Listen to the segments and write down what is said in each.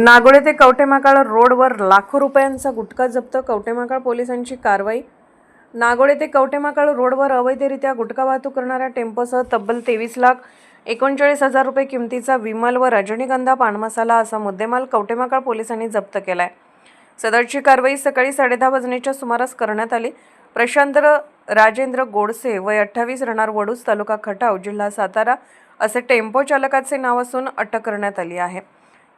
नागोळे ते कवटेमाकाळ रोडवर लाखो रुपयांचा गुटखा जप्त कवटेमाकाळ पोलिसांची कारवाई. नागोळे ते कवटेमाकाळ रोडवर अवैधरित्या गुटखा वाहतूक करणाऱ्या टेम्पोसह तब्बल तेवीस लाख एकोणचाळीस हजार रुपये किमतीचा विमल व रजनीगंधा पानमसाला असा मुद्देमाल कवटेमाकाळ पोलिसांनी जप्त केलाय. सदरची कारवाई सकाळी साडेदहा वाजण्याच्या सुमारास करण्यात आली. प्रशांत राजेंद्र गोडसे वय अठ्ठावीस राहणार वडूज तालुका खटाव जिल्हा सातारा असे टेम्पो चालकाचे नाव असून अटक करण्यात आली आहे.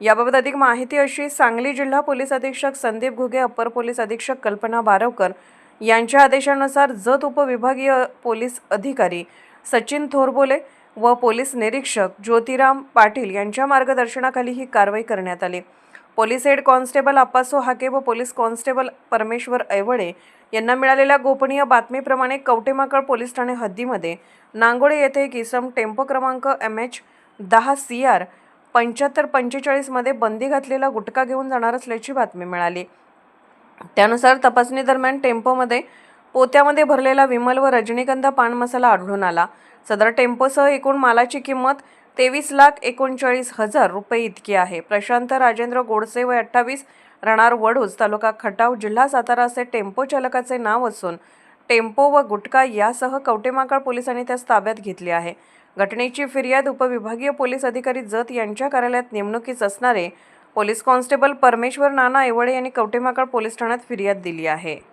याबाबत अधिक माहिती अशी सांगली जिल्हा पोलीस अधीक्षक संदीप घुगे अप्पर पोलीस अधीक्षक कल्पना बारवकर यांच्या आदेशानुसार जत उपविभागीय पोलीस अधिकारी सचिन थोरबोले व पोलीस निरीक्षक ज्योतिराम पाटील यांच्या मार्गदर्शनाखाली ही कारवाई करण्यात आली. Police head constable Appaso Hake व पोलीस कॉन्स्टेबल परमेश्वर ऐवळे यांना मिळालेल्या गोपनीय बातमीप्रमाणे कवटेमाकळ पोलीस ठाणे हद्दीमध्ये नांगोळे येथे एक इसम टेम्पो क्रमांक एम एच दहा सी आर पंच्याहत्तर पंचेचाळीसमध्ये बंदी घातलेला गुटखा घेऊन जाणार असल्याची बातमी मिळाली. त्यानुसार तपासणीदरम्यान टेम्पोमध्ये पोत्यामध्ये भरलेला विमल व रजनीगंधा पान मसाला आढळून आला. सदर टेम्पोसह एकूण मालाची किंमत तेवीस लाख एकोणचाळीस हजार रुपये इतकी आहे. प्रशांत राजेंद्र गोडसे व अठ्ठावीस राहणार वडूज तालुका खटाव जिल्हा सातारा असे टेम्पो चालकाचे नाव असून टेम्पो व गुटखा यासह कवटेमाकाळ पोलिसांनी त्यास ताब्यात घेतली आहे. घटनेची फिर्याद उपविभागीय पोलीस अधिकारी जत यांच्या कार्यालयात नेमणुकीस असणारे पोलीस कॉन्स्टेबल परमेश्वर नाना ऐवळे यांनी कवटेमाकळ पोलीस ठाण्यात फिर्याद दिली आहे.